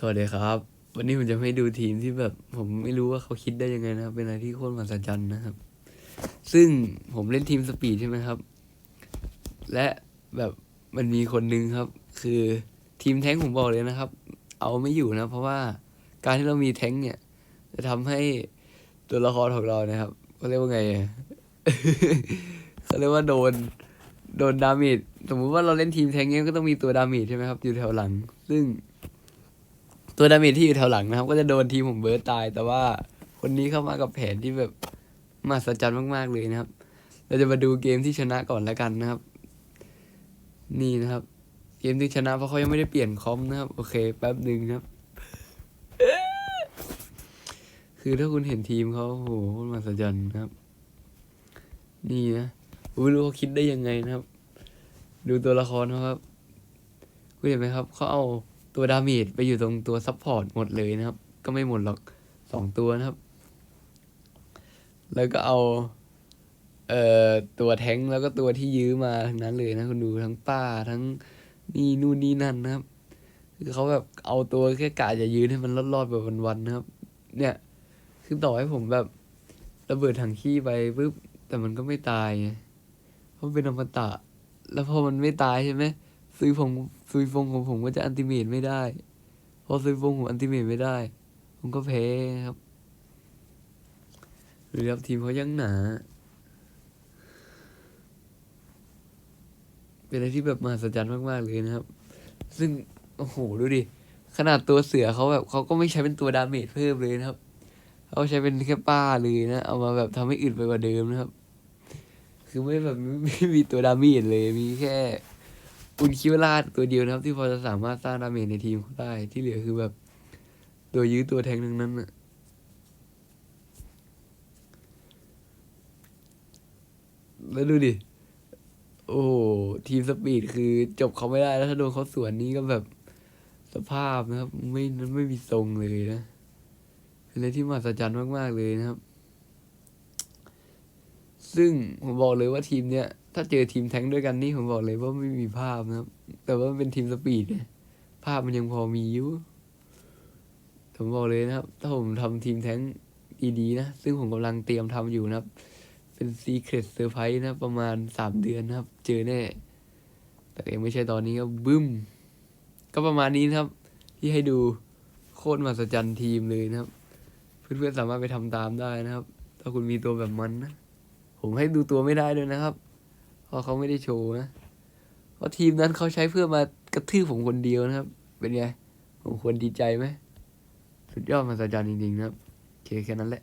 สวัสดีครับ วันนี้ผมจะให้ดูทีมที่แบบ ผมไม่รู้ว่าเขาคิดได้ยังไงนะครับ เป็นอะไรที่โคตรมหัศจรรย์นะครับ ซึ่งผมเล่นทีมสปีดใช่ไหมครับ และแบบมันมีคนนึงครับ คือทีมแท้งผมบอกเลยนะครับ เอาไม่อยู่นะ เพราะว่าการที่เรามีแท้งเนี่ย จะทำให้ตัวละครของเรานะครับเขาเรียกว่าไงเขาเรียกว่าโดนโดนดาเมจสมมุติว่าเราเล่นทีมแท้งเนี่ยก็ต้องมีตัวดาเมจใช่ไหมครับ อยู่แถวหลัง ซึ่ง ตัวดาเมจที่อยู่แถวหลังนะครับ ก็จะโดนทีมผมเบิร์ตตาย แต่ว่าคนนี้เข้ามากับแผนที่แบบมหัศจรรย์มาก ๆ เลยนะครับ เราจะมาดูเกมที่ชนะก่อนแล้วกันนะครับ นี่นะครับ เกมที่ชนะเพราะเขายังไม่ได้เปลี่ยนคอมนะครับ โอเค แป๊บหนึ่งครับ คือถ้าคุณเห็นทีมเขาโอ้โหโคตรมหัศจรรย์นะครับ นี่นะไม่รู้เขาคิดได้ยังไงนะครับ ดูตัวละครเขาครับคุณเห็นไหมครับเขาเอา ตัวดาเมจไปอยู่ตรงตัวซัพพอร์ตหมดเลยนะครับ ก็ไม่หมดหรอกสองตัวนะครับ แล้วก็เอาเอ่อตัวแท้งแล้วก็ตัวที่ยื้อมาทั้งนั้นเลยนะคุณดูทั้งป้าทั้งนี่นู่นนี่นั่นนะครับ คือเขาแบบเอาตัวแค่กะจะยืนให้มันรอดๆแบบวันๆนะครับ เนี่ย คือต่อให้ผมแบบระเบิดถังขี้ไปปุ๊บแต่มันก็ไม่ตายเพราะเป็นอมตะ แล้วพอมันไม่ตายใช่ไหม ซุยฟงซุยฟงของผมก็จะอันติเมตไม่ได้ พอซุยฟงผมอันติเมตไม่ได้ ผมก็แพ้ครับหรือครับทีมเขายังหนา เป็นอะไรที่แบบมหัศจรรย์มากๆเลยนะครับ ซึ่ง โอ้โห ดูดิ ขนาดตัวเสือเขาแบบเขาก็ไม่ใช้เป็นตัวดาเมจเพิ่มเลยนะครับเขาใช้เป็นแค่ป้าเลยนะ เอามาแบบทำให้อึดไปกว่าเดิมนะครับ คือไม่แบบไม่ไม่มีตัวดาเมจเลย มีแค่ อุนคิวราดตัวเดียวนะครับ ที่พอจะสามารถสร้างดาเมจในทีมเขาได้ที่เหลือคือแบบ ตัวยื้อตัวแทงทั้งนั้นอะแล้วดูดิ โอ้ทีมสปีดคือจบเขาไม่ได้แล้วถ้าโดนเขาสวนนี้ก็แบบสภาพนะครับ ไม่ไม่มีทรงเลยนะเป็นอะไรที่มหัศจรรย์มาก ๆ เลยนะครับ ซึ่งผมบอกเลยว่าทีมเนี้ยถ้าเจอทีมแท้งด้วยกันนี่ผมบอกเลยว่าไม่มีภาพนะครับ แต่ว่าเป็นทีมสปีดเนี่ยภาพมันยังพอมีอยู่ผมบอกเลยนะครับ ถ้าผมทำทีมแท้งดีๆนะ ซึ่งผมกำลังเตรียมทำอยู่นะครับ เป็นซีเครตเซอร์ไพรส์นะ ประมาณสามเดือนนะครับ เจอแน่ แต่ยังไม่ใช่ตอนนี้ก็บึ้ม ก็ประมาณนี้นะครับ ที่ให้ดูโคตรมหัศจรรย์ทีมเลยนะครับ เพื่อนๆสามารถไปทำตามได้นะครับ ถ้าคุณมีตัวแบบมันนะ ผมให้ดูตัวไม่ได้ด้วยนะครับ เพราะเขาไม่ได้โชว์นะ เพราะทีมนั้นเขาใช้เพื่อมากระทืบผมคนเดียวนะครับ เป็นไง ผมควรดีใจไหม สุดยอดมหัศจรรย์จริงๆนะครับ โอเคแค่นั้นแหละ